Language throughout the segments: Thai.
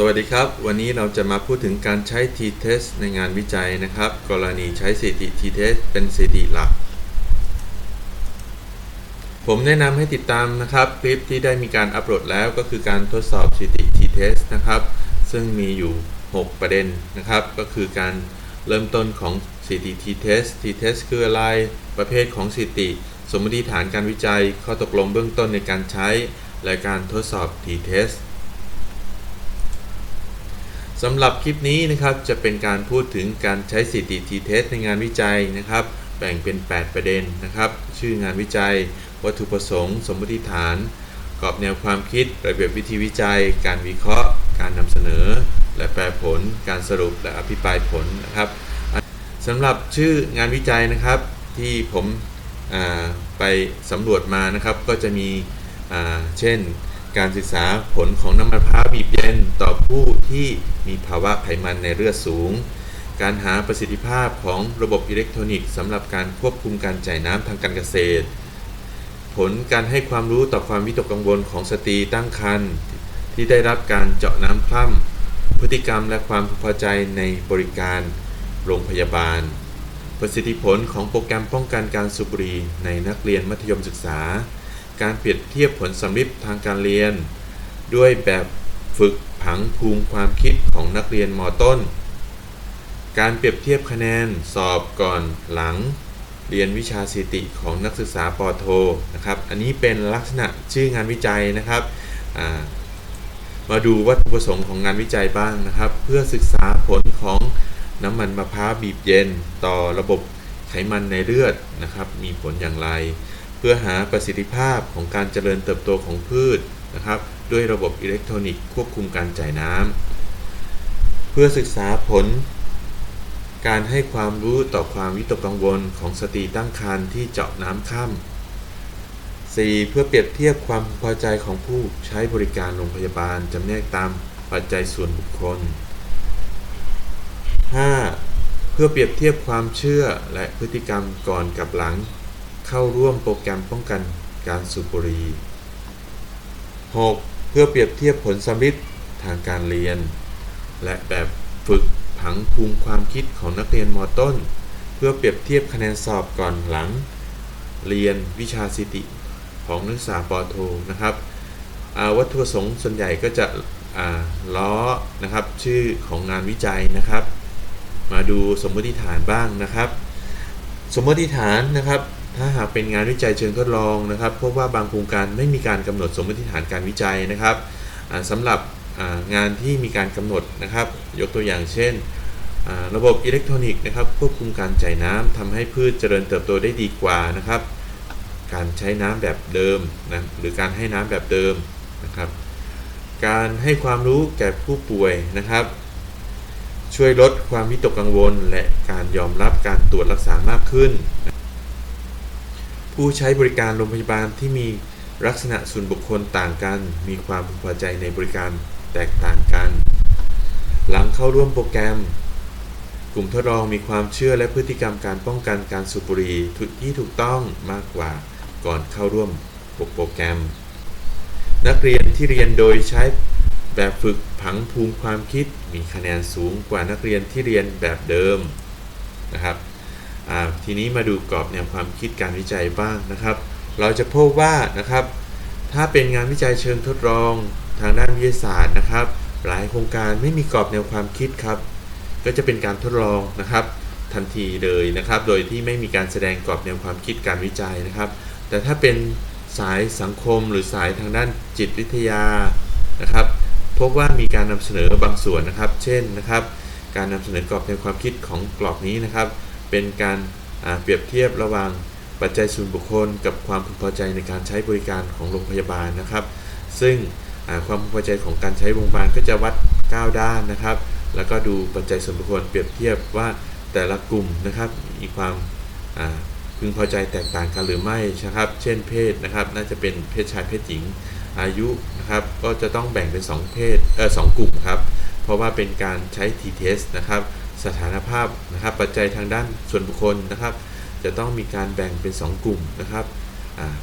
สวัสดีครับ วันนี้เราจะมาพูดถึงการใช้ t-test ในงานวิจัยนะครับ กรณีใช้สถิติ t-test เป็นสถิติหลัก ผมแนะนำให้ติดตามนะครับ คลิปที่ได้มีการอัปโหลดแล้วก็คือการทดสอบสถิติ t-test นะครับ ซึ่งมีอยู่ 6 ประเด็นนะครับ ก็คือการเริ่มต้นของสถิติ t-test t-test คืออะไร ประเภทของสถิติ สมมติฐานการวิจัย ข้อตกลงเบื้องต้นในการใช้ และการทดสอบ t-test สำหรับคลิปนี้นะครับจะเป็นการพูดถึงการใช้สถิติ t-test ในงานวิจัยนะครับ แบ่งเป็น 8 ประเด็นนะครับ ชื่องานวิจัย วัตถุประสงค์ สมมติฐาน กรอบแนวความคิด ระเบียบวิธีวิจัย การวิเคราะห์ การนำเสนอ และแปลผล การสรุปและอภิปรายผลนะครับสำหรับชื่องานวิจัยนะครับที่ผมไปสำรวจมานะครับก็จะมีเช่น การศึกษาผลของน้ำมันพร้าวบีบเย็นต่อผู้ที่มีภาวะไขมันในเลือดสูง การหาประสิทธิภาพของระบบอิเล็กทรอนิกส์สำหรับการควบคุมการจ่ายน้ำทางการเกษตร ผลการให้ความรู้ต่อความวิตกกังวลของสตรีตั้งครรภ์ที่ได้รับการเจาะน้ำคล่ำพฤติกรรมและความพอใจในบริการโรงพยาบาล ประสิทธิผลของโปรแกรมป้องกันการสูบบุหรี่ในนักเรียนมัธยมศึกษา การเปรียบเทียบผลสำลิดทางการเรียน ด้วยแบบฝึกผังภูมิความคิดของนักเรียนมต้น การเปรียบเทียบคะแนนสอบก่อนหลัง เรียนวิชาสิติของนักศึกษาปโทนะครับ อันนี้เป็นลักษณะชื่องานวิจัยนะครับ มาดูวัตถุประสงค์ของงานวิจัยบ้างนะครับ เพื่อศึกษาผลของน้ำมันมะพร้าวบีบเย็น ต่อระบบไขมันในเลือดนะครับ มีผลอย่างไร เพื่อหาประสิทธิภาพของการเจริญเติบโตของพืชนะครับด้วยระบบอิเล็กทรอนิกส์ควบคุมการจ่ายน้ำเพื่อศึกษาผล การให้ความรู้ต่อความวิตกกังวลของสตรีตั้งครรภ์ที่เจาะน้ำค่ำ 4. เพื่อเปรียบเทียบความพอใจของผู้ใช้บริการโรงพยาบาลจำแนกตามปัจจัยส่วนบุคคล 5. เพื่อเปรียบเทียบความเชื่อและพฤติกรรมก่อนกับหลัง เข้าร่วมโปรแกรมป้องกันการสูบบุหรี่ 6. เพื่อเปรียบเทียบผลสำลิดทางการเรียน และแบบฝึกผังภูมิความคิดของนักเรียนมต้น เพื่อเปรียบเทียบคะแนนสอบก่อนหลัง เรียนวิชาสิติของนักศึกษาปโทนะครับวัตถุประสงค์ส่วนใหญ่ก็จะอ่าล้อนะครับชื่อของงานวิจัยนะครับ มาดูสมมติฐานบ้างนะครับ สมมติฐานนะครับ ถ้าหากเป็นงานวิจัยเชิงทดลองนะครับพบว่าบางโครงการไม่มีการกำหนดสมมติฐานการวิจัยนะครับอ่าสำหรับงานที่มีการกำหนดนะครับ ยกตัวอย่างเช่น ระบบอิเล็กทรอนิกส์นะครับควบคุมการจ่ายน้ำทำให้พืชเจริญเติบโตได้ดีกว่านะครับ การใช้น้ำแบบเดิมนะหรือการให้น้ำแบบเดิมนะครับ การให้ความรู้แก่ผู้ป่วยนะครับ ช่วยลดความวิตกกังวล และการยอมรับการตรวจรักษามากขึ้น ผู้ใช้บริการโรงพยาบาลที่มีลักษณะส่วนบุคคลต่างกัน มีความพึงพอใจในบริการแตกต่างกัน หลังเข้าร่วมโปรแกรม กลุ่มทดลองมีความเชื่อและพฤติกรรมการป้องกันการสูบบุหรี่ที่ถูกต้องมากกว่าก่อนเข้าร่วมโปรแกรม นักเรียนที่เรียนโดยใช้แบบฝึกผังภูมิความคิดมีคะแนนสูงกว่านักเรียนที่เรียนแบบเดิมนะครับ ทีนี้มาดูกรอบแนวความคิดการวิจัยบ้างนะครับ เราจะพบว่านะครับ ถ้าเป็นงานวิจัยเชิงทดลองทางด้านวิทยาศาสตร์นะครับ หลายโครงการไม่มีกรอบแนวความคิดครับ ก็จะเป็นการทดลองนะครับ ทันทีเลยนะครับ โดยที่ไม่มีการแสดงกรอบแนวความคิดการวิจัยนะครับ แต่ถ้าเป็นสายสังคมหรือสายทางด้านจิตวิทยานะครับ พบว่ามีการนำเสนอบางส่วนนะครับ เช่นนะครับ การนำเสนอกรอบแนวความคิดของกรอบนี้นะครับ เป็นการเปรียบเทียบระหว่างปัจจัยส่วนบุคคล กับความพึงพอใจในการใช้บริการของโรงพยาบาลนะครับ ซึ่งความพึงพอใจของการใช้โรงพยาบาลก็จะวัด 9 ด้านนะครับ แล้วก็ดูปัจจัยส่วนบุคคลเปรียบเทียบว่าแต่ละกลุ่มนะครับมีความพึงพอใจแตกต่างกันหรือไม่นะครับ เช่นเพศนะครับ น่าจะเป็นเพศชายเพศหญิงอายุนะครับ ก็จะต้องแบ่งเป็น 2 เพศเออสกลุ่มครับ เพราะว่าเป็นการใช้ t-test นะครับ สถานภาพนะครับ ปัจจัยทางด้านส่วนบุคคลนะครับ จะต้องมีการแบ่งเป็น 2 กลุ่มนะครับ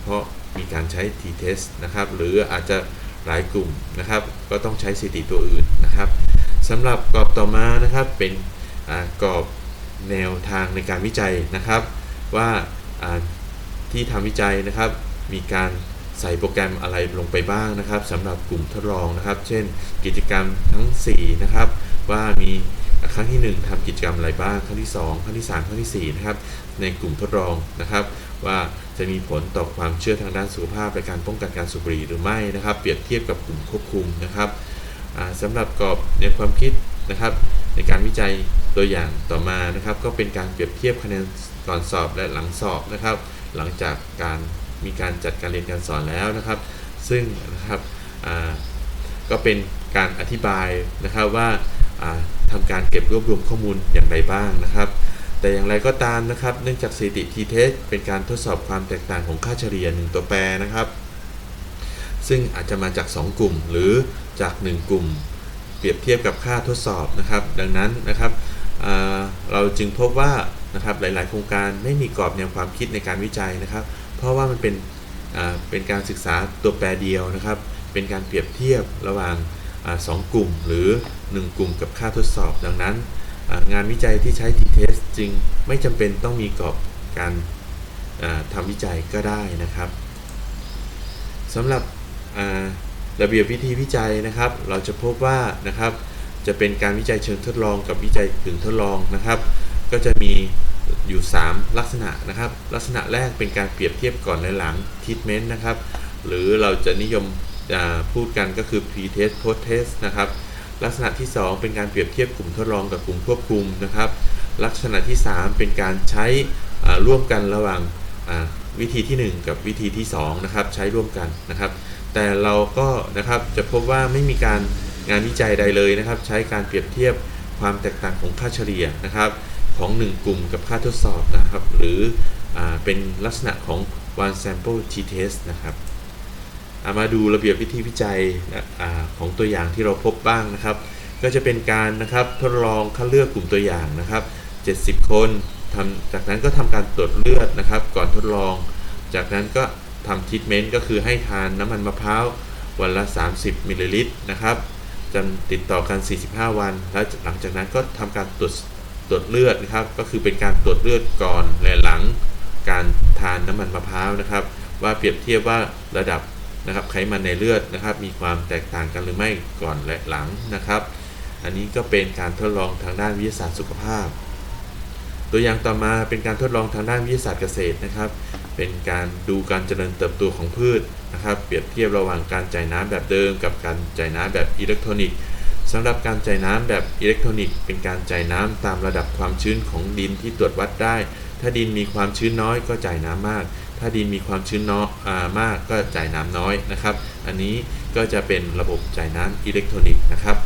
เพราะมีการใช้ t-test นะครับ หรืออาจจะหลายกลุ่มนะครับ ก็ต้องใช้สถิติตัวอื่นนะครับสำหรับกรอบต่อมานะครับเป็นกรอบแนวทางในการวิจัยนะครับ ว่าอ่าที่ทำวิจัยนะครับ มีการใส่โปรแกรมอะไรลงไปบ้างนะครับสำหรับกลุ่มทดลองนะครับ เช่นกิจกรรมทั้ง 4 นะครับ ว่ามี ครั้งที่ 1ทำกิจกรรมอะไรบ้าง ครั้งที่ 2 ครั้งที่ 3 ครั้งทีสี่ 4 นะครับ ในกลุ่มทดลองนะครับ ว่าจะมีผลต่อความเชื่อทางด้านสุขภาพและการป้องกันการสูบบุหรี่หรือไม่นะครับ เปรียบเทียบกับกลุ่มควบคุมนะครับอ่าสำหรับกรอบในความคิดนะครับ ในการวิจัยตัวอย่างต่อมานะครับ ก็เป็นการเปรียบเทียบคะแนนก่อนสอบและหลังสอบนะครับ หลังจากการมีการจัดการเรียนการสอนแล้วนะครับ ซึ่งนะครับก็เป็นการอธิบายนะครับว่า อ่าทำการเก็บรวบรวมข้อมูลอย่างไรบ้างนะครับ แต่อย่างไรก็ตามนะครับ เนื่องจากสถิติ t-test เป็นการทดสอบความแตกต่างของค่าเฉลี่ย 1 ตัวแปรนะครับ ซึ่งอาจจะมาจาก 2 กลุ่มหรือจาก 1 กลุ่ม เปรียบเทียบกับค่าทดสอบนะครับ ดังนั้นนะครับเราจึงพบว่านะครับหลาย ๆ โครงการไม่มีกรอบแนวความคิดในการวิจัยนะครับ เพราะว่ามันเป็นเป็นการศึกษาตัวแปรเดียวนะครับ เป็นการเปรียบเทียบระหว่างอสองกลุ่มหรือ 1 กลุ่มกับค่าทดสอบ ดังนั้น งานวิจัยที่ใช้ t-test จึงไม่จำเป็นต้องมีกรอบการทำวิจัยก็ได้นะครับสำหรับระเบียบวิธีวิจัยนะครับ เราจะพบว่านะครับจะเป็นการวิจัยเชิงทดลองกับวิจัยกึ่งทดลองนะครับ ก็จะมีอยู่ 3 ลักษณะนะครับ ลักษณะแรกเป็นการเปรียบเทียบก่อนและหลัง treatment นะครับ หรือเราจะนิยมพูดกันก็คือ pre-test post-test นะครับ ลักษณะที่ 2 เป็นการเปรียบเทียบกลุ่มทดลองกับกลุ่มควบคุมนะครับ ลักษณะที่ 3 เป็นการใช้ร่วมกันระหว่างวิธีทีหนึ่1 กับวิธีที่2นะครับใช้ร่วมกันนะครับ แต่เราก็นะครับจะพบว่าไม่มีการงานวิจัยใดเลยนะครับ ใช้การเปรียบเทียบความแตกต่างของค่าเฉลี่ยนะครับ ของ 1 กลุ่มกับค่าทดสอบนะครับ หรืออเป็นลักษณะของ one sample t-test นะครับามาดูระเบียบวิธีวิจัยอของตัวอย่างที่เราพบบ้างนะครับ ก็จะเป็นการนะครับทดลองคัดเลือกกลุ่มตัวอย่างนะครับ 70 คนทำจากนั้นก็ทำการตรวจเลือดนะครับ ก่อนทดลอง จากนั้นก็ทำทิทเมนต์ก็คือให้ทานน้ำมันมะพร้าววันละ 30 มิลลิลิตรนะครับจนติดต่อกัน 45 วัน แล้วหลังจากนั้นก็ทำการตรวจตรวจเลือดนะครับ ก็คือเป็นการตรวจเลือดก่อนและหลังการทานน้ำมันมะพร้าวนะครับ ว่าเปรียบเทียบว่าระดับ นะครับไขมันในเลือดนะครับ มีความแตกต่างกันหรือไม่ก่อนและหลังนะครับ อันนี้ก็เป็นการทดลองทางด้านวิทยาศาสตร์สุขภาพ ตัวอย่างต่อมาเป็นการทดลองทางด้านวิทยาศาสตร์เกษตรนะครับ เป็นการดูการเจริญเติบโตของพืชนะครับ เปรียบเทียบระหว่างการจ่ายน้ำแบบเดิม กับการจ่ายน้ำแบบอิเล็กทรอนิกส์สำหรับการจ่ายน้ำแบบอิเล็กทรอนิกส์เป็นการจ่ายน้ำตามระดับความชื้นของดินที่ตรวจวัดได้ ถ้าดินมีความชื้นน้อยก็จ่ายน้ำมาก ถ้าดินมีความชื้นน้อยมากก็จ่ายน้ำน้อยนะครับ อันนี้ก็จะเป็นระบบจ่ายน้ำอิเล็กทรอนิกส์นะครับ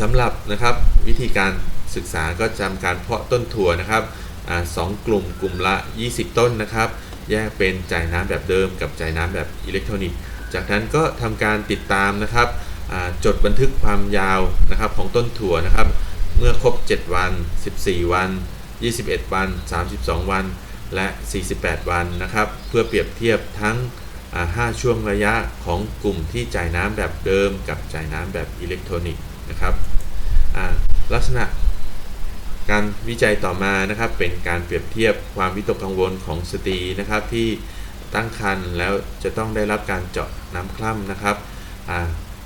สำหรับนะครับวิธีการศึกษาก็จำการเพาะต้นถั่วนะครับอสองกลุ่มกลุ่มละ 20 ต้นนะครับ แยกเป็นจ่ายน้ำแบบเดิม กับจ่ายน้ำแบบอิเล็กทรอนิกส์ จากนั้นก็ทำการติดตามนะครับจดบันทึกความยาวนะครับของต้นถั่วนะครับ เมื่อครบ 7 วัน 14 วัน 21 วัน 32 วัน และ 48 วันนะครับ เพื่อเปรียบเทียบทั้ง 5 ช่วงระยะของกลุ่มที่จ่ายน้ำแบบเดิม กับจ่ายน้ำแบบอิเล็กทรอนิกส์นะครับลักษณะการวิจัยต่อมานะครับเป็นการเปรียบเทียบความวิตกกังวลของสตรีนะครับที่ตั้งครรภ์แล้วจะต้องได้รับการเจาะน้ำคร่ำนะครับ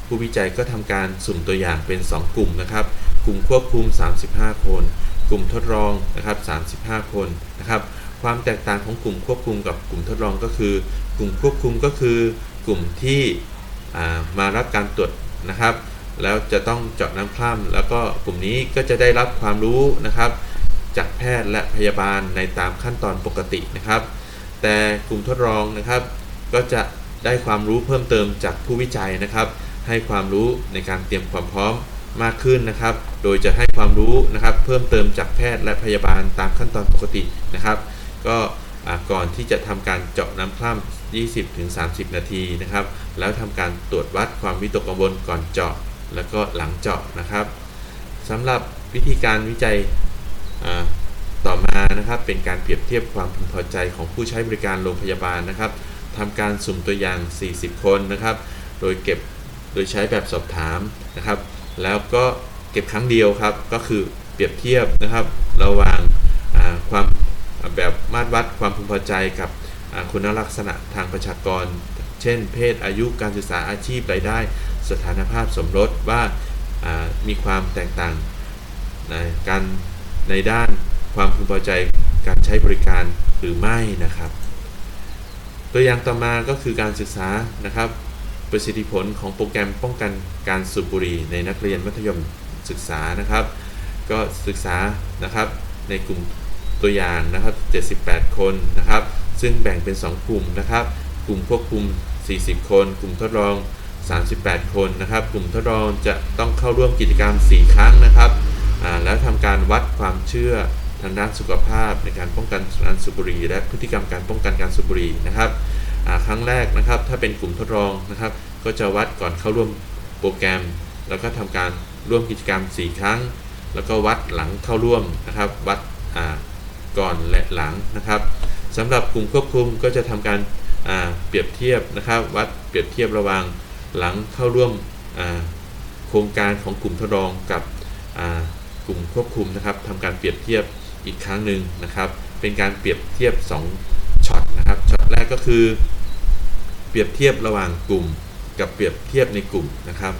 ผู้วิจัยก็ทำการสุ่มตัวอย่างเป็น 2 กลุ่มนะครับ กลุ่มควบคุม 35 คน กลุ่มทดลองนะครับ 35 คนนะครับ ความแตกต่างของกลุ่มควบคุมกับกลุ่มทดลองก็คือ กลุ่มควบคุมก็คือกลุ่มที่มารับการตรวจนะครับ แล้วจะต้องเจาะน้ำคร่ำแล้วก็กลุ่มนี้ก็จะได้รับความรู้นะครับ จากแพทย์และพยาบาลในตามขั้นตอนปกตินะครับ แต่กลุ่มทดลองนะครับ ก็จะได้ความรู้เพิ่มเติมจากผู้วิจัยนะครับ ให้ความรู้ในการเตรียมความพร้อมมากขึ้นนะครับ โดยจะให้ความรู้นะครับ เพิ่มเติมจากแพทย์และพยาบาลตามขั้นตอนปกตินะครับ ก็อ่าก่อนที่จะทำการเจาะน้ำคร่ำ20-30 นาทีนะครับ แล้วทำการตรวจวัดความวิตกกังวลก่อนเจาะ แล้วก็หลังเจาะนะครับสำหรับวิธีการวิจัยต่อมานะครับ เป็นการเปรียบเทียบความพึงพอใจของผู้ใช้บริการโรงพยาบาลนะครับทำการสุ่มตัวอย่าง 40 คนนะครับ โดยเก็บโดยใช้แบบสอบถามนะครับ แล้วก็เก็บครั้งเดียวครับ ก็คือเปรียบเทียบนะครับ ระหว่างความ แบบมาตรวัดความพึงพอใจกับคุณลักษณะทางประชากร เช่น เพศอายุการศึกษาอาชีพรายได้ สถานภาพสมรสว่ามีความแตกต่างในการในด้านความพึงพอใจการใช้บริการหรือไม่นะครับ ตัวอย่างต่อมาก็คือการศึกษานะครับ ประสิทธิผลของโปรแกรมป้องกันการสูบบุหรี่ในนักเรียนมัธยมศึกษานะครับ ก็ศึกษานะครับในกลุ่ม ตัวอย่างนะครับ 78 คนนะครับ ซึ่งแบ่งเป็น 2 กลุ่มนะครับ กลุ่มควบคุม 40 คน กลุ่มทดลอง 38 คนนะครับ กลุ่มทดลองจะต้องเข้าร่วมกิจกรรม 4 ครั้งนะครับแล้วทำการวัดความเชื่อทางด้านสุขภาพในการป้องกันการสูบบุหรี่และพฤติกรรมการป้องกันการสูบบุหรี่นะครับครั้งแรกนะครับ ถ้าเป็นกลุ่มทดลองนะครับ ก็จะวัดก่อนเข้าร่วมโปรแกรม แล้วก็ทำการร่วมกิจกรรม 4 ครั้ง แล้วก็วัดหลังเข้าร่วมนะครับ วัด ก่อนและหลังนะครับสำหรับกลุ่มควบคุมก็จะทำการาเปรียบเทียบนะครับ วัดเปรียบเทียบระหว่างหลังเข้าร่วมโครงการของกลุ่มทดลองกับกลุ่มควบคุมนะครับทำการเปรียบเทียบอีกครั้งหนึ่งนะครับ เป็นการเปรียบเทียบ2ช็อตนะครับช็อตแรกก็คือ เปรียบเทียบระหว่างกลุ่ม กับเปรียบเทียบในกลุ่มนะครับ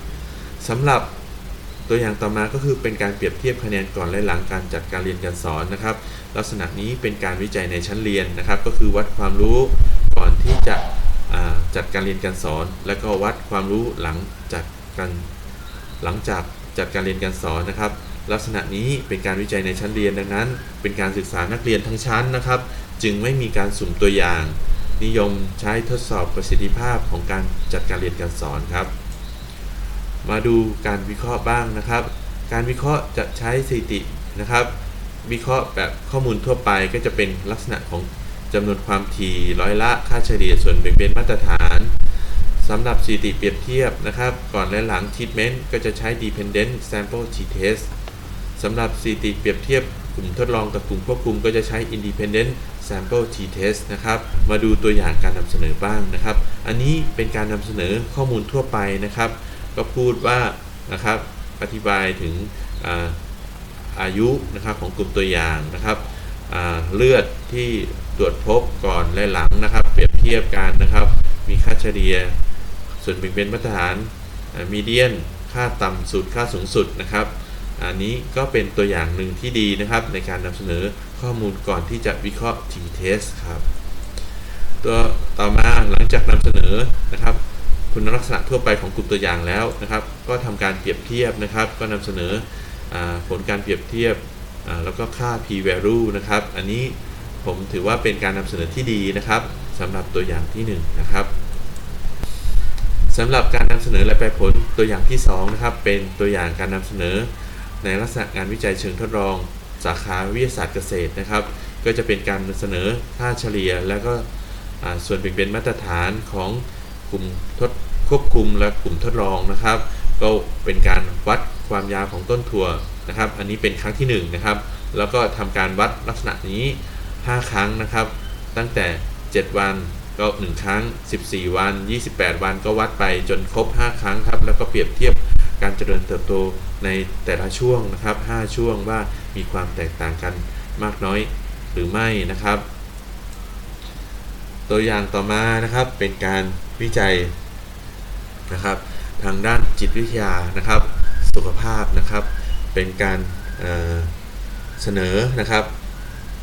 สำหรับ ตัวอย่างต่อมาก็คือเป็นการเปรียบเทียบคะแนนก่อนและหลังการจัดการเรียนการสอนนะครับ ลักษณะนี้เป็นการวิจัยในชั้นเรียนนะครับ ก็คือวัดความรู้ก่อนที่จะจัดการเรียนการสอน และก็วัดความรู้หลังจัดการหลังจากจัดการเรียนการสอนนะครับ ลักษณะนี้เป็นการวิจัยในชั้นเรียนดังนั้น เป็นการศึกษานักเรียนทั้งชั้นนะครับ จึงไม่มีการสุ่มตัวอย่าง นิยมใช้ทดสอบประสิทธิภาพของการจัดการเรียนการสอนครับ มาดูการวิเคราะห์บ้างนะครับ การวิเคราะห์จะใช้สถิตินะครับ วิเคราะห์แบบข้อมูลทั่วไปก็จะเป็นลักษณะของจำนวนความถี่ร้อยละค่าเฉลี่ยส่วนแบ่งเป็นมาตรฐานสำหรับสถิติเปรียบเทียบนะครับ ก่อนและหลัง treatment ก็จะใช้ dependent sample t-test สำหรับสถิติเปรียบเทียบกลุ่มทดลองกับกลุ่มควบคุมก็จะใช้ independent sample t-test นะครับ มาดูตัวอย่างการนำเสนอบ้างนะครับ อันนี้เป็นการนำเสนอข้อมูลทั่วไปนะครับ ก็พูดว่านะครับอธิบายถึงอาอายุนะครับของกลุ่มตัวอย่างนะครับเลือดที่ตรวจพบก่อนและหลังนะครับ เปรียบเทียบกันนะครับ มีค่าเฉลี่ยส่วนแบ่งเป็นมาตรฐานมีเดียนค่าต่ำสุดค่าสูงสุดนะครับ อันนี้ก็เป็นตัวอย่างหนึ่งที่ดีนะครับ ในการนำเสนอข้อมูลก่อนที่จะวิเคราะห์ t-test ครับ ตัวต่อมาหลังจากนำเสนอนะครับ คุณลักษณะทั่วไปของกลุ่มตัวอย่างแล้วนะครับ ก็ทำการเปรียบเทียบนะครับ ก็นำเสนอผลการเปรียบเทียบแล้วก็ค่า p value นะครับ อันนี้ผมถือว่าเป็นการนำเสนอที่ดีนะครับสำหรับตัวอย่างที่ 1นงนะครับสำหรับการนำเสนอและแปลผลตัวอย่างที่2นะครับเป็นตัวอย่างการนำเสนอ ในลักษณะงานวิจัยเชิงทดลอง สาขาวิทยาศาสตร์เกษตรนะครับ ก็จะเป็นการนำเสนอค่าเฉลี่ย แล้วก็ส่วนแบ่งเป็นมาตรฐานของกลุ่มทด ควบคุมและกลุ่มทดลองนะครับ ก็เป็นการวัดความยาวของต้นถั่วนะครับ อันนี้เป็นครั้งที่ 1 นะครับ แล้วก็ทำการวัดลักษณะนี้ 5 ครั้งนะครับ ตั้งแต่ 7 วันก็ 1 ครั้ง 14 วัน 28 วันก็วัดไปจนครบ 5 ครั้งครับ แล้วก็เปรียบเทียบการเจริญเติบโตในแต่ละช่วงนะครับ 5 ช่วงว่ามีความแตกต่างกันมากน้อยหรือไม่นะครับ ตัวอย่างต่อมานะครับเป็นการวิจัย นะครับ ทางด้านจิตวิทยานะครับ สุขภาพนะครับ เป็นการเเสนอนะครับ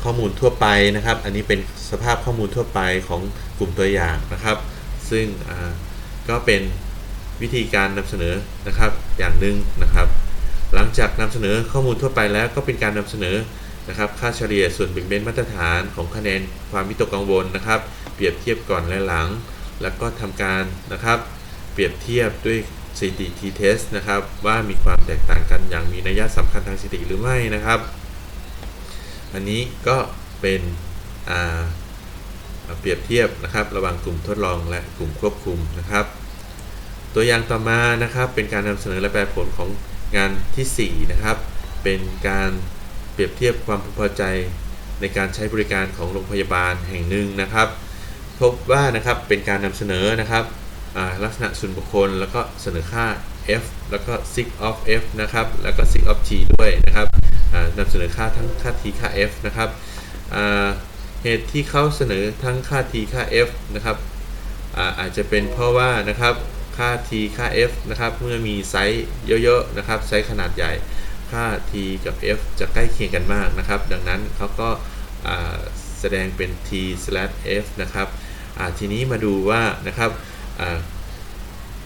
ข้อมูลทั่วไปนะครับ อันนี้เป็นสภาพข้อมูลทั่วไปของกลุ่มตัวอย่างนะครับ ซึ่งก็เป็นวิธีการนำเสนอนะครับอย่างหนึ่งนะครับ หลังจากนำเสนอข้อมูลทั่วไปแล้วก็เป็นการนำเสนอนะครับ ค่าเฉลี่ยส่วนแบ่งเป็นมาตรฐานของคะแนนความวิตกกังวลนะครับ เปรียบเทียบก่อนและหลัง แล้วก็ทำการนะครับ เปรียบเทียบด้วยสถิติ t-test นะครับ ว่ามีความแตกต่างกันอย่างมีนัยสำคัญทางสถิติหรือไม่นะครับ อันนี้ก็เป็นอ่าเปรียบเทียบนะครับ ระหว่างกลุ่มทดลองและกลุ่มควบคุมนะครับ ตัวอย่างต่อมานะครับ เป็นการนำเสนอและแปลผลของงานทีสี่4 นะครับ เป็นการเปรียบเทียบความพึงพอใจในการใช้บริการของโรงพยาบาลแห่งหนึ่งนะครับ พบว่านะครับเป็นการนำเสนอนะครับ ลักษณะส่วนบุคคล แล้วก็เสนอค่า f แล้วก็ sig of f นะครับ แล้วก็ sig of t ด้วยนะครับนำเสนอค่าทั้งค่า t ค่า f นะครับเหตุที่เขาเสนอทั้งค่า t ค่า f นะครับอาอาจจะเป็นเพราะว่านะครับค่า t ค่า f นะครับเมื่อมีไซส์เยอะๆนะครับไซส์ขนาดใหญ่ค่า t กับ f จะใกล้เคียงกันมากนะครับ ดังนั้นเขาก็าแสดงเป็น t f นะครับทีนี้มาดูว่านะครับ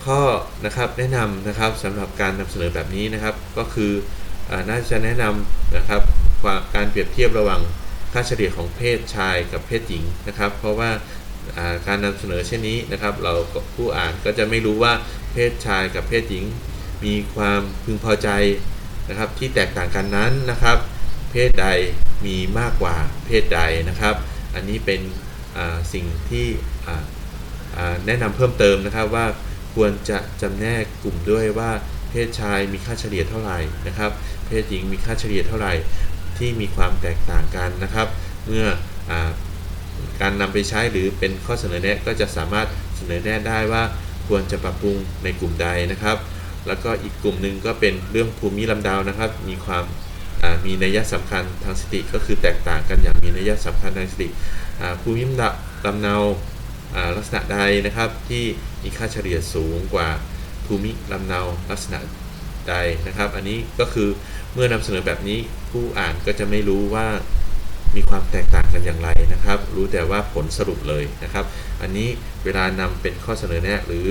ข้อนะครับแนะนำนะครับสำหรับการนำเสนอแบบนี้นะครับ ก็คืออน่าจะแนะนำนะครับาการเปรียบเทียบระหว่างค่าเฉลี่ยของเพศชายกับเพศหญิงนะครับ เพราะว่าการนำเสนอเช่นนี้นะครับ เราผู้อ่านก็จะไม่รู้ว่าเพศชายกับเพศหญิง มีความพึงพอใจนะครับ ที่แตกต่างกันนั้นนะครับ เพศใดมีมากกว่าเพศใดนะครับ อันนี้เป็นสิ่งที่ แนะนำเพิ่มเติมนะครับว่าควรจะจำแนกกลุ่มด้วยว่าเพศชายมีค่าเฉลี่ยเท่าไหร่นะครับ เพศหญิงมีค่าเฉลี่ยเท่าไหร่ที่มีความแตกต่างกันนะครับ เมื่ออการนำไปใช้หรือเป็นข้อเสนอแนะก็จะสามารถเสนอแนะได้ว่าควรจะปรับปรุงในกลุ่มใดนะครับ แล้วก็อีกกลุ่มหนึ่งก็เป็นเรื่องภูมิลำดาวนะครับ มีความมีนัยสำคัญทางสติก็คือแตกต่างกันอย่างมีนัยสำคัญทางสติภูมิลำดาลำเนา ลักษณะใดนะครับที่มีค่าเฉลี่ยสูงกว่าภูมิลำเนาลักษณะใดนะครับ อันนี้ก็คือเมื่อนำเสนอแบบนี้ผู้อ่านก็จะไม่รู้ว่ามีความแตกต่างกันอย่างไรนะครับ รู้แต่ว่าผลสรุปเลยนะครับ อันนี้เวลานำเป็นข้อเสนอแนะหรือ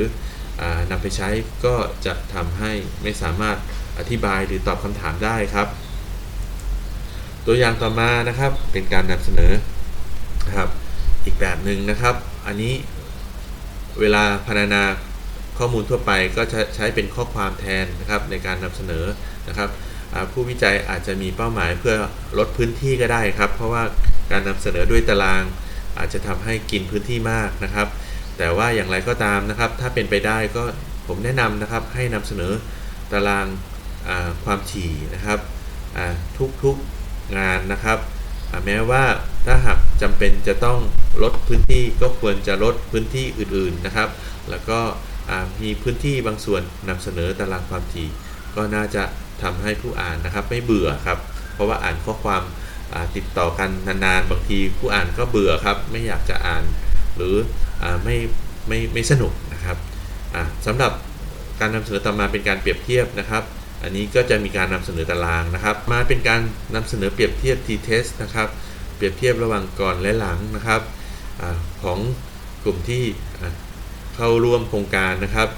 อ่านำไปใช้ก็จะทำให้ไม่สามารถอธิบายหรือตอบคำถามได้ครับ ตัวอย่างต่อมานะครับเป็นการนำเสนอนะครับ อีกแบบหนึ่งนะครับ อันนี้เวลาพรรณนาข้อมูลทั่วไปก็จะใช้เป็นข้อความแทนนะครับในการนำเสนอนะครับผู้วิจัยอาจจะมีเป้าหมายเพื่อลดพื้นที่ก็ได้ครับ เพราะว่าการนำเสนอด้วยตาราง อาจจะทำให้กินพื้นที่มากนะครับ แต่ว่าอย่างไรก็ตามนะครับ ถ้าเป็นไปได้ก็ผมแนะนำนะครับให้นำเสนอตารางความถี่นะครับทุกๆงานนะครับ แม้ว่าถ้าหากจำเป็นจะต้อง ลดพื้นที่ก็ควรจะลดพื้นที่อื่นๆนะครับ แล้วก็มีพื้นที่บางส่วนนำเสนอตารางความถี่ ก็น่าจะทำให้ผู้อ่านนะครับไม่เบื่อครับ เพราะว่าอ่านข้อความติดต่อกันนานๆ บางทีผู้อ่านก็เบื่อครับ ไม่อยากจะอ่าน หรืออไม่ไม่ไม่สนุกนะครับอ่าสำหรับการนำเสนอต่อมาเป็นการเปรียบเทียบนะครับ อันนี้ก็จะมีการนำเสนอตารางนะครับ มาเป็นการนำเสนอเปรียบเทียบ t-test นะครับ เปรียบเทียบระหว่างก่อนและหลังนะครับ ของกลุ่มที่เข้าร่วมโครงการนะครับ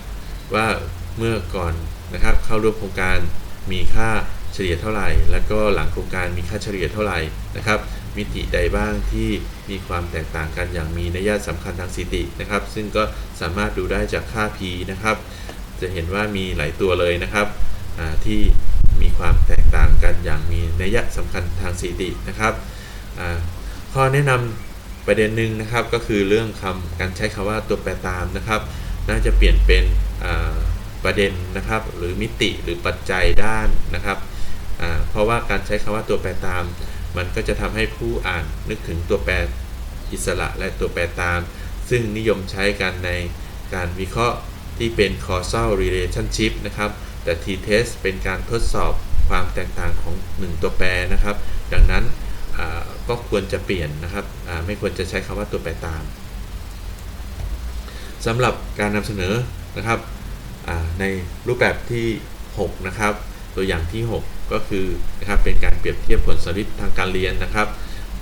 ว่าเมื่อก่อนนะครับเข้าร่วมโครงการมีค่าเฉลี่ยเท่าไหร่ แล้วก็หลังโครงการมีค่าเฉลี่ยเท่าไหร่นะครับ มิติใดบ้างที่มีความแตกต่างกันอย่างมีนัยสำคัญทางสถิตินะครับ ซึ่งก็สามารถดูได้จากค่า p นะครับ จะเห็นว่ามีหลายตัวเลยนะครับที่มีความแตกต่างกันอย่างมีนัยสำคัญทางสถิตินะครับข้อแนะนำ ประเด็นหนึ่งนะครับก็คือเรื่องคำการใช้คำว่าตัวแปรตามนะครับ น่าจะเปลี่ยนเป็นประเด็นนะครับ หรือมิติหรือปัจจัยด้านนะครับเพราะว่าการใช้คำว่าตัวแปรตาม มันก็จะทำให้ผู้อ่านนึกถึงตัวแปรอิสระและตัวแปรตาม ซึ่งนิยมใช้กันในการวิเคราะห์ที่เป็น causal relationship นะครับ แต่ t-test เป็นการทดสอบความแตกต่างของ 1 ตัวแปรนะครับ ดังนั้น ก็ควรจะเปลี่ยนนะครับไม่ควรจะใช้คำว่าตัวแปรตามสำหรับการนำเสนอนะครับในรูปแบบที่ 6 นะครับ ตัวอย่างที่ 6 ก็คือนะครับเป็นการเปรียบเทียบผลสำลิดทางการเรียนนะครับ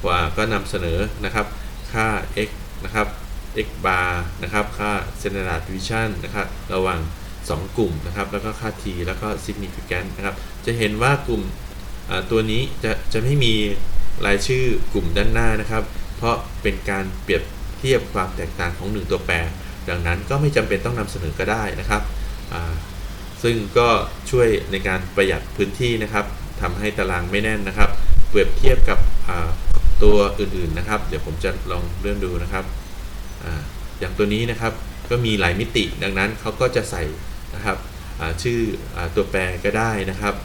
ว่าก็นำเสนอนะครับค่า x นะครับ x bar นะครับค่า standard deviation นะครับระหว่าง 2 กลุ่มนะครับแล้วก็ค่า t แล้วก็ significant นะครับจะเห็นว่ากลุ่มตัวนี้จะจะไม่มี รายชื่อกลุ่มด้านหน้านะครับ เพราะเป็นการเปรียบเทียบความแตกต่างของ 1 ตัวแปร ดังนั้นก็ไม่จำเป็นต้องนำเสนอก็ได้นะครับ ซึ่งก็ช่วยในการประหยัดพื้นที่นะครับทำให้ตารางไม่แน่นนะครับ เปรียบเทียบกับตัวอื่นๆนะครับ เดี๋ยวผมจะลองเลื่อนดูนะครับออย่างตัวนี้นะครับก็มีหลายมิติ ดังนั้นเขาก็จะใส่นะครับชื่ออตัวแปรก็ได้นะครับ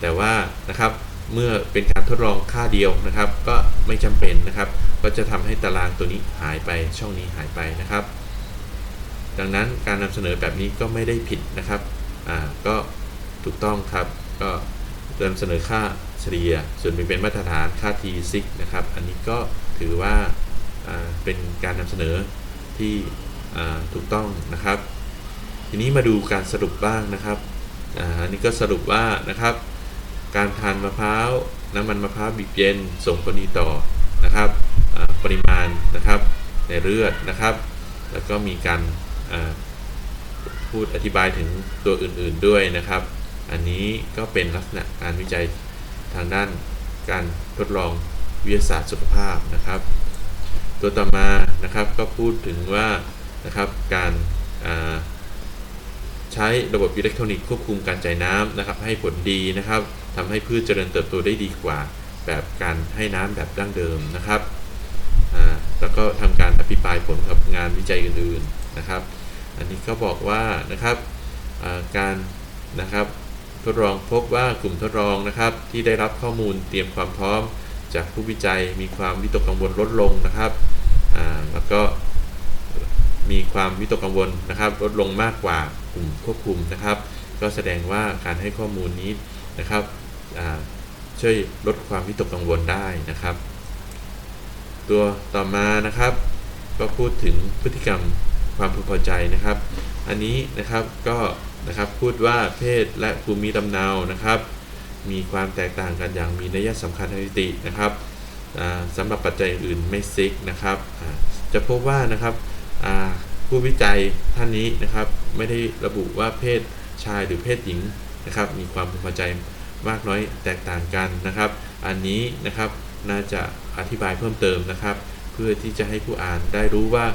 แต่ว่านะครับ เมื่อเป็นการทดลองค่าเดียวนะครับ ก็ไม่จำเป็นนะครับ ก็จะทำให้ตารางตัวนี้หายไปช่องนี้หายไปนะครับ ดังนั้นการนำเสนอแบบนี้ก็ไม่ได้ผิดนะครับอ่าก็ถูกต้องครับ ก็นำเสนอค่าเฉลี่ย ส่วนเป็นมาตรฐานค่า t 6นะครับ อันนี้ก็ถือว่าเป็นการนำเสนอที่ถูกต้องนะครับ ทีนี้มาดูการสรุปบ้างนะครับอันนี้ก็สรุปว่านะครับ การทานมะพร้าวน้ำมันมะพร้าวบีบเย็นส่งผลดีต่อนะครับปริมาณนะครับในเลือดนะครับ แล้วก็มีการพูดอธิบายถึงตัวอื่นๆด้วยนะครับ อันนี้ก็เป็นลักษณะการวิจัยทางด้านการทดลองวิทยาศาสตร์สุขภาพนะครับ ตัวต่อมานะครับก็พูดถึงว่านะครับการใช้ระบบอิเล็กทรอนิกส์ควบคุมการจ่ายน้ำนะครับ ให้ผลดีนะครับ ทำให้พืชเจริญเติบโตได้ดีกว่า แบบการให้น้ำแบบดั้งเดิมนะครับ แล้วก็ทำการอภิปรายผลกับงานวิจัยอื่นๆนะครับ อันนี้ก็บอกว่านะครับการนะครับทดลองพบว่ากลุ่มทดลองนะครับ ที่ได้รับข้อมูลเตรียมความพร้อม จากผู้วิจัยมีความวิตกกังวลลดลงนะครับแล้วก็มีความวิตกกังวลนะครับ ลดลงมากกว่ากลุ่มควบคุมนะครับ ก็แสดงว่าการให้ข้อมูลนี้นะครับ ช่วยลดความวิตกกังวลได้นะครับ ตัวต่อมานะครับ ก็พูดถึงพฤติกรรมความพึงพอใจนะครับ อันนี้นะครับก็นะครับพูดว่าเพศและภูมิลำเนานะครับ มีความแตกต่างกันอย่างมีนัยสำคัญทางสถิตินะครับอ่าสำหรับปัจจัยอื่นไม่ซิกนะครับจะพบว่านะครับผู้วิจัยท่านนี้นะครับ ไม่ได้ระบุว่าเพศชายหรือเพศหญิงนะครับ มีความพึงพอใจ มากน้อยแตกต่างกันนะครับ อันนี้นะครับน่าจะอธิบายเพิ่มเติมนะครับ เพื่อที่จะให้ผู้อ่านได้รู้ว่า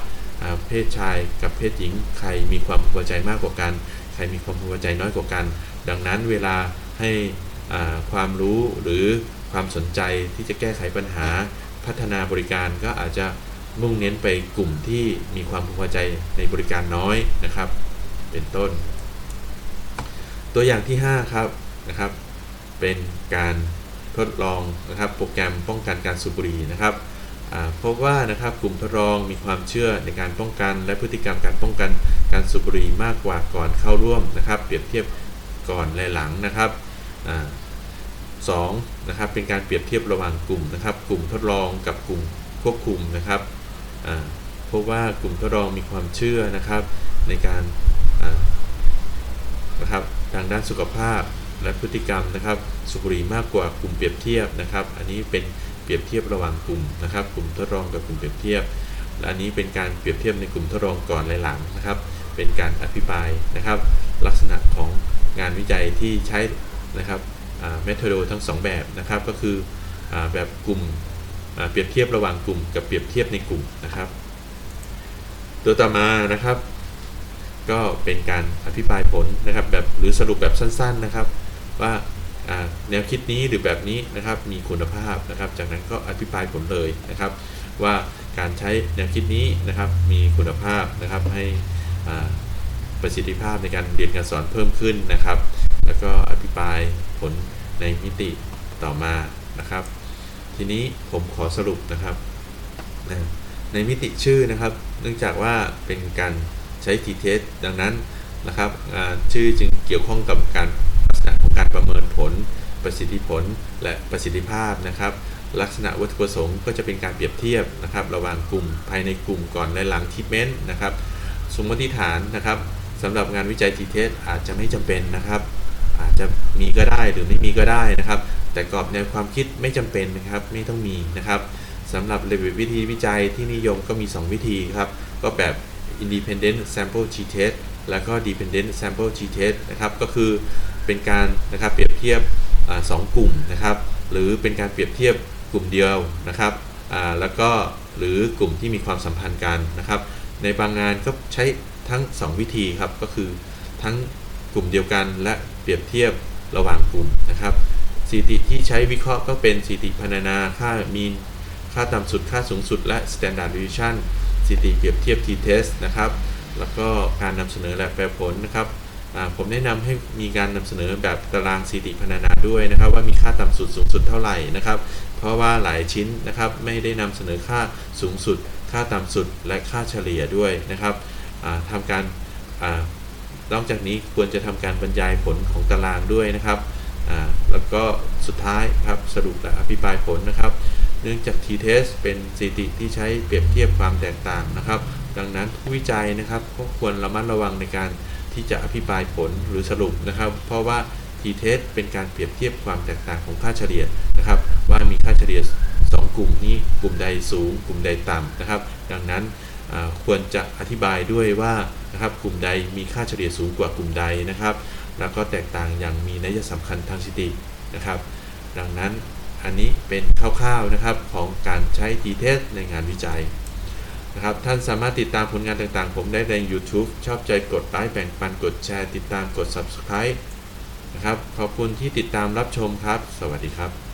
เพศชายกับเพศหญิงใครมีความพึงพอใจมากกว่ากัน ใครมีความพึงพอใจน้อยกว่ากัน ดังนั้นเวลาให้ความรู้หรือความสนใจที่จะแก้ไขปัญหาพัฒนาบริการก็อาจจะมุ่งเน้นไปกลุ่มที่มีความพึงพอใจในบริการน้อยนะครับ เป็นต้น ตัวอย่างที่ 5 ครับนะครับ เป็นการทดลองนะครับโปรแกรมป้องกันการสูบบุหรี่นะครับอ่าพบว่านะครับกลุ่มทดลองมีความเชื่อในการป้องกัน และพฤติกรรมการป้องกันการสูบบุหรี่มากกว่าก่อนเข้าร่วมนะครับ เปรียบเทียบก่อนและหลังนะครับสองนะครับเป็นการเปรียบเทียบระหว่างกลุ่มนะครับ กลุ่มทดลองกับกลุ่มควบคุมนะครับอ่าพบว่ากลุ่มทดลองมีความเชื่อนะครับในการนะครับทางด้านสุขภาพ และพฤติกรรมนะครับสูบบุหรี่มากกว่ากลุ่มเปรียบเทียบนะครับ อันนี้เป็นเปรียบเทียบระหว่างกลุ่มนะครับ กลุ่มทดลองกับกลุ่มเปรียบเทียบ และอันนี้เป็นการเปรียบเทียบในกลุ่มทดลองก่อนและหลังนะครับ เป็นการอภิปรายนะครับ ลักษณะของงานวิจัยที่ใช้นะครับเมทโดทั้งสองแบบนะครับ ก็คืออแบบกลุ่มเปรียบเทียบระหว่างกลุ่ม กับเปรียบเทียบในกลุ่มนะครับ ตัวต่อมานะครับ ก็เป็นการอภิปรายผลนะครับแบบหรือสรุปแบบสั้น ๆนะครับ ว่าแนวคิดนี้หรือแบบนี้นะครับมีคุณภาพนะครับ จากนั้นก็อภิปรายผลเลยนะครับ ว่าการใช้แนวคิดนี้นะครับมีคุณภาพนะครับให้ประสิทธิภาพในการเรียนการสอนเพิ่มขึ้นนะครับ แล้วก็อภิปรายผลในมิติต่อมานะครับ ทีนี้ผมขอสรุปนะครับ ในมิติชื่อนะครับ เนื่องจากว่าเป็นการใช้ t-test ดังนั้นนะครับชื่อจึงเกี่ยวข้องกับการ การประเมินผล ประสิทธิผลและประสิทธิภาพนะครับ ลักษณะวัตถุประสงค์ก็จะเป็นการเปรียบเทียบนะครับ ระหว่างกลุ่มภายในกลุ่มก่อนและหลังทิทเมนต์นะครับ สมมติฐานนะครับสำหรับงานวิจัย t-test อาจจะไม่จำเป็นนะครับ อาจจะมีก็ได้หรือไม่มีก็ได้นะครับ แต่กรอบแนวความคิดไม่จำเป็นนะครับไม่ต้องมีนะครับสำหรับระเบียบวิธีวิจัยที่นิยมก็มี 2 วิธีครับ ก็แบบ independent sample t-test แล้วก็ dependent sample t-test นะครับ ก็คือ เป็นการนะครับเปรียบเทียบสองกลุ่มนะครับ หรือเป็นการเปรียบเทียบกลุ่มเดียวนะครับอ่าแล้วก็หรือกลุ่มที่มีความสัมพันธ์กันนะครับ ในบางงานก็ใช้ทั้ง 2 วิธีครับก็คือทั้งกลุ่มเดียวกันและเปรียบเทียบระหว่างกลุ่มนะครับสถิติที่ใช้วิเคราะห์ก็เป็นสถิติพรรณนาค่ามีนค่าต่ำสุดค่าสูงสุดและ standard deviation สถิติเปรียบเทียบ t-test นะครับ แล้วก็การนำเสนอและแปลผลนะครับ ผมแนะนำให้มีการนำเสนอแบบตารางสถิติพรรณนาด้วยนะครับ ว่ามีค่าต่ำสุดสูงสุดเท่าไหร่นะครับ เพราะว่าหลายชิ้นนะครับไม่ได้นำเสนอค่าสูงสุด ค่าต่ำสุดและค่าเฉลี่ยด้วยนะครับอ่าทำการนอกจากนี้ควรจะทำการบรรยายผลของตารางด้วยนะครับแล้วก็สุดท้ายครับสรุปและอภิปรายผลนะครับ เนื่องจาก t-test เป็นสถิติที่ใช้เปรียบเทียบความแตกต่างนะครับ ดังนั้นผู้วิจัยนะครับก็ควรระมัดระวังในการ ที่จะอภิปรายผลหรือสรุปนะครับ เพราะว่า t-test เป็นการเปรียบเทียบความแตกต่างของค่าเฉลี่ยนะครับ ว่ามีค่าเฉลี่ย 2 กลุ่มนี้กลุ่มใดสูง กลุ่มใดต่ำนะครับ ดังนั้นควรจะอธิบายด้วยว่านะครับกลุ่มใดมีค่าเฉลี่ยสูงกว่ากลุ่มใดนะครับ แล้วก็แตกต่างอย่างมีนัยสำคัญทางสถิตินะครับ ดังนั้นอันนี้เป็นคร่าวๆนะครับของการใช้ t-test ในงานวิจัย นะครับ ท่านสามารถติดตามผลงานต่างๆ ผมได้ใน YouTube ชอบใจกดไลค์แบ่งปันกดแชร์ ติดตามกด Subscribe นะครับ ขอบคุณที่ติดตามรับชมครับ สวัสดีครับ